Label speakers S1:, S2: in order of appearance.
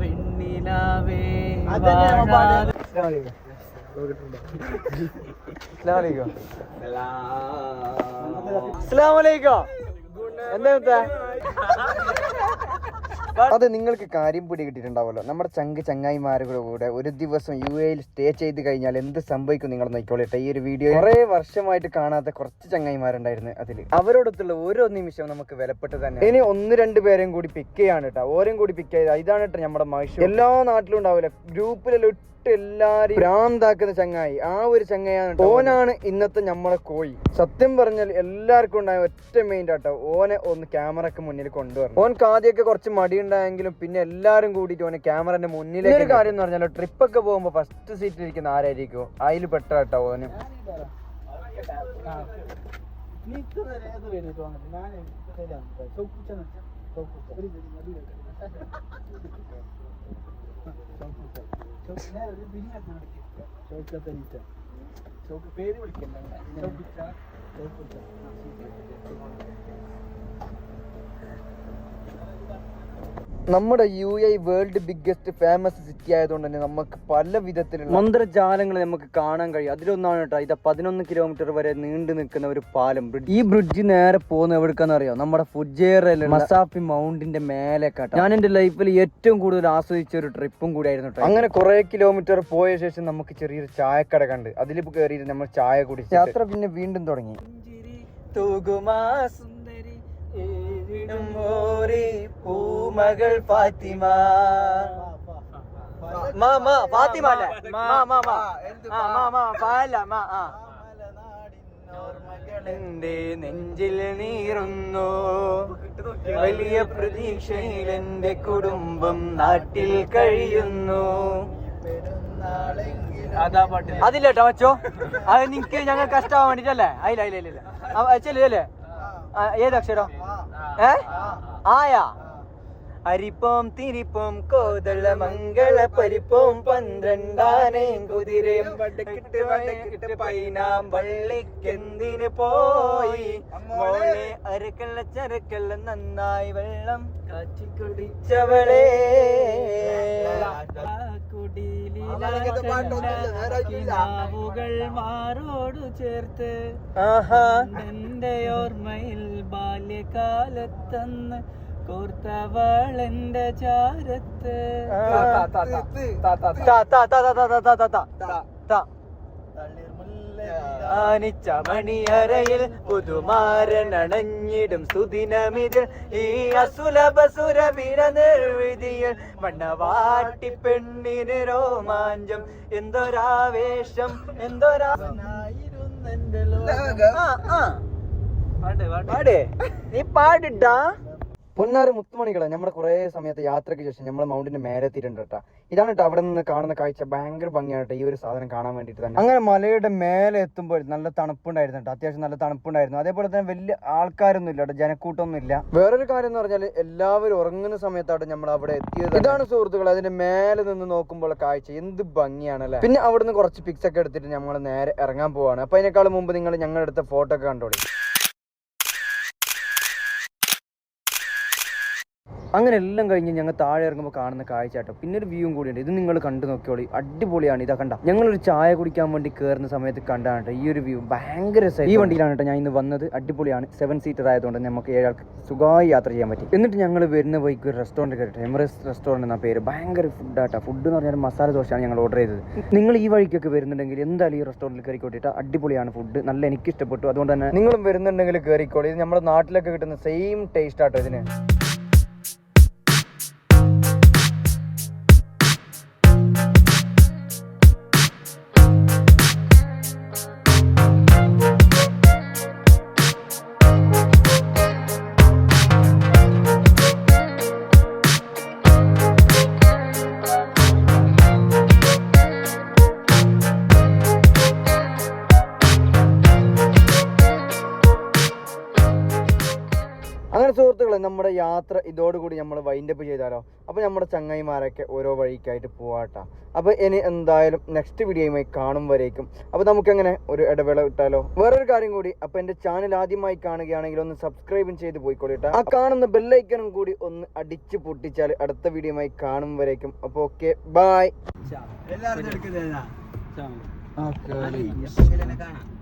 S1: വെണ്ണിലാവേ
S2: പാട്ട്.
S3: എന്താ അത് നിങ്ങൾക്ക് കാര്യം പിടി കിട്ടിയിട്ടുണ്ടാവുമല്ലോ. നമ്മുടെ ചങ്ക് ചങ്ങായിമാരുടെ കൂടെ ഒരു ദിവസം യു എയിൽ സ്റ്റേ ചെയ്ത് കഴിഞ്ഞാൽ എന്ത് സംഭവിക്കും നിങ്ങൾ നോക്കിക്കോളട്ടെ. ഈ ഒരു വീഡിയോ കുറെ വർഷമായിട്ട് കാണാത്ത കുറച്ച് ചങ്ങായിമാരുണ്ടായിരുന്നു അതിൽ അവരോടൊത്തുള്ള ഓരോ നിമിഷവും നമുക്ക് വിലപ്പെട്ട് തന്നെ ഇനി ഒന്ന് രണ്ട് പേരെയും കൂടി പിക്ക് ചെയ്യാണ് കേട്ടോ ഓരോ കൂടി പിക്ക് ചെയ്ത്. ഇതാണ് കേട്ടോ നമ്മുടെ മനുഷ്യ എല്ലാ നാട്ടിലും ഉണ്ടാവില്ല. ഗ്രൂപ്പിലെല്ലാം ഇട്ട് എല്ലാരും ഭ്രാന്താക്കുന്ന ചങ്ങായി. ആ ഒരു ചങ്ങായാണ്. ഓനാണ് ഇന്നത്തെ നമ്മളെ കോഴി. സത്യം പറഞ്ഞാൽ എല്ലാവർക്കും ഉണ്ടായ ഒറ്റ മെയിൻ ആട്ടോ ഓനെ ഒന്ന് ക്യാമറക്ക് മുന്നിൽ കൊണ്ടുവരണം. ഓൻ കാദ്യൊക്കെ കുറച്ച് മടിയുണ്ടായെങ്കിലും പിന്നെ എല്ലാരും കൂടിയിട്ട് ഓനെ ക്യാമറന്റെ മുന്നിലേക്ക് ഒരു കാര്യം എന്ന് പറഞ്ഞാലോ ട്രിപ്പ് ഒക്കെ പോകുമ്പോ ഫസ്റ്റ് സീറ്റിൽ ഇരിക്കുന്ന ആരായിരിക്കും? അതിൽ പെട്ടോ കേട്ടോ ഓന്.
S2: പേര് അത്
S3: നമ്മുടെ U A world biggest famous city ആയതുകൊണ്ട് തന്നെ നമുക്ക് പല വിധത്തിലുള്ള മന്ത്രജാലങ്ങൾ നമുക്ക് കാണാൻ കഴിയും. അതിലൊന്നാണ് കേട്ടോ ഇത് പതിനൊന്ന് കിലോമീറ്റർ വരെ നീണ്ടു നിൽക്കുന്ന ഒരു പാലം. ബ്രിഡ്ജ് ഈ ബ്രിഡ്ജ് നേരെ പോകുന്ന എവിടേക്കാന്ന് അറിയാം? നമ്മുടെ ഫുജേറയിലുള്ള മസാഫി മൗണ്ടിന്റെ മേലെ കേട്ടോ. ഞാൻ എന്റെ ലൈഫിൽ ഏറ്റവും കൂടുതൽ ആസ്വദിച്ച ഒരു ട്രിപ്പും കൂടി ആയിരുന്നു അങ്ങനെ കുറെ കിലോമീറ്റർ പോയ ശേഷം നമുക്ക് ചെറിയൊരു ചായക്കട കണ്ട്. അതിൽ കയറിയിട്ട് നമ്മൾ ചായ കുടിച്ചു യാത്ര പിന്നെ വീണ്ടും തുടങ്ങി.
S1: ഓരേ പൂമകൾ ഫാത്തിമ. മാ മാ ഫാത്തിമ അല്ലേ? മാ മാ മാ ആ മാ? മാ പാല മാ ആ. എന്റെ നെഞ്ചിൽ നീറുന്നു. വലിയ പ്രതീക്ഷയിൽ എന്റെ കുടുംബം നാട്ടിൽ കഴിയുന്നു. അതില്ല കേട്ടോ മച്ചോ അത് നിനക്ക് ഞങ്ങൾ കഷ്ടമാവാൻ വേണ്ടിട്ടല്ലേ? അയില്ല അയില്ല ഇല്ല ഇല്ല ചെല്ലേ ഏത് അക്ഷരം? ആയാ? അരിപ്പം തിരിപ്പം കോതള മംഗള പരിപ്പം പന്ത്രണ്ടാനേം കുതിരയും വടക്കിട്ട് വടക്കിട്ട് പൈനാം വള്ളിക്കെന്തിന് പോയി? മോളെ അരക്കള്ള ചരക്കള്ള നന്നായി വെള്ളം കാച്ചി കുടിച്ചവളെ. കുടിലുകൾ മാറോടു ചേർത്ത് എന്റെ ഓർമ്മയിൽ ബാല്യകാലത്തന്ന് കോർത്തവളെന്റെ ചാരത്ത്. ആനിച്ച മണിയറയിൽ പുതുമാരനണഞ്ഞിടും സുദിനമിതിൽ. ഈ അസുലഭ സുരവിര നിർവിധിയിൽ മണ്ണവാട്ടി പെണ്ണിന് രോമാഞ്ചം. എന്തൊരാവേശം എന്തൊരാ പാടേ നീ പാടിട്ടാ
S3: പൊന്നാറ് മുത്തുമണികളെ നമ്മുടെ കുറെ സമയത്ത് യാത്രയ്ക്ക് ശേഷം നമ്മൾ മൗണ്ടിന്റെ മേലെ എത്തിയിട്ടുണ്ട് കേട്ടോ. ഇതാണ് കേട്ടോ അവിടെ നിന്ന് കാണുന്ന കാഴ്ച. ഭയങ്കര ഭംഗിയാണ് കേട്ടോ ഈ ഒരു സാധനം കാണാൻ വേണ്ടിയിട്ട് തന്നെ. അങ്ങനെ മലയുടെ മേലെ എത്തുമ്പോൾ നല്ല തണുപ്പുണ്ടായിരുന്നു കേട്ടോ. അത്യാവശ്യം നല്ല തണുപ്പുണ്ടായിരുന്നു. അതേപോലെ തന്നെ വലിയ ആൾക്കാരൊന്നും ഇല്ല കേട്ടോ. ജനക്കൂട്ടമൊന്നും ഇല്ല. വേറൊരു കാര്യം എന്ന് പറഞ്ഞാൽ എല്ലാവരും ഉറങ്ങുന്ന സമയത്താണ് നമ്മൾ അവിടെ എത്തിയത്. ഇതാണ് സുഹൃത്തുക്കൾ അതിന്റെ മേലെ നിന്ന് നോക്കുമ്പോൾ കാഴ്ച. എന്ത് ഭംഗിയാണ് അല്ലേ? പിന്നെ അവിടുന്ന് കുറച്ച് പിക്സ് ഒക്കെ എടുത്തിട്ട് നമ്മൾ നേരെ ഇറങ്ങാൻ പോവാണ്. അപ്പൊ അതിനേക്കാളും മുമ്പ് നിങ്ങൾ ഞങ്ങളെടുത്ത ഫോട്ടോ ഒക്കെ കണ്ടോളി. അങ്ങനെ എല്ലാം കഴിഞ്ഞ് ഞങ്ങൾ താഴെ ഇറങ്ങുമ്പോൾ കാണുന്ന കാഴ്ച കേട്ടോ. പിന്നെ ഒരു വ്യൂവും കൂടിയുണ്ട് ഇത് നിങ്ങൾ കണ്ടു നോക്കിയോളി അടിപൊളിയാണ്. ഇതാ കണ്ട. ഞങ്ങളൊരു ചായ കുടിക്കാൻ വേണ്ടി കയറുന്ന സമയത്ത് കണ്ടാണ് ഈ ഒരു വ്യൂ ഭയങ്കര ഈ വണ്ടിയിലാണ് കേട്ടോ ഞാൻ ഇന്ന് വന്നത്. അടിപൊളിയാണ്. സെവൻ സീറ്റർ ആയതുകൊണ്ട് നമുക്ക് ഏഴാൾക്ക് സുഖമായി യാത്ര ചെയ്യാൻ പറ്റി. എന്നിട്ട് ഞങ്ങൾ വരുന്ന വഴിക്ക് ഒരു റെസ്റ്റോറന്റ് കേട്ടോ. എമറസ് റെസ്റ്റോറന്റ് എന്ന പേര്. ഭയങ്കര ഫുഡാട്ടോ ഫുഡ് എന്ന് പറഞ്ഞാൽ മസാല ദോശയാണ് ഞങ്ങൾ ഓർഡർ ചെയ്തത്. നിങ്ങൾ ഈ വഴിക്കൊക്കെ വരുന്നുണ്ടെങ്കിൽ എന്തായാലും ഈ റെസ്റ്റോറന്റിൽ കയറിക്കോട്ടിട്ട് അടിപൊളിയാണ് ഫുഡ് നല്ല എനിക്ക് ഇഷ്ടപ്പെട്ടു അതുകൊണ്ട് തന്നെ നിങ്ങളും വരുന്നുണ്ടെങ്കിൽ കയറിക്കോളി ഇത് നമ്മുടെ നാട്ടിലൊക്കെ കിട്ടുന്ന സെയിം ടേസ്റ്റ് ആട്ടോ ഇതിന്. അങ്ങനെ സുഹൃത്തുക്കളെ നമ്മുടെ യാത്ര ഇതോടുകൂടി നമ്മൾ വൈൻഡപ്പ് ചെയ്താലോ? അപ്പോൾ നമ്മുടെ ചങ്ങായിമാരൊക്കെ ഓരോ വഴിക്കായിട്ട് പോവാട്ടോ. അപ്പോൾ ഇനി എന്തായാലും നെക്സ്റ്റ് വീഡിയോയുമായി കാണും വരേക്കും. അപ്പോൾ നമുക്കങ്ങനെ ഒരു ഇടവേള ഇട്ടാലോ? വേറൊരു കാര്യം കൂടി അപ്പോൾ എന്റെ ചാനൽ ആദ്യമായി കാണുകയാണെങ്കിൽ ഒന്ന് സബ്സ്ക്രൈബും ചെയ്ത് പോയിക്കോളിട്ടാ ആ കാണുന്ന ബെല്ലൈക്കനും കൂടി ഒന്ന് അടിച്ച് പൊട്ടിച്ചാൽ അടുത്ത വീഡിയോയുമായി കാണും വരേക്കും. അപ്പോൾ ഓക്കെ ബായ്
S1: എല്ലാവരും എടുക്കുന്നതാ
S2: ഓക്കെ
S1: കാണാം.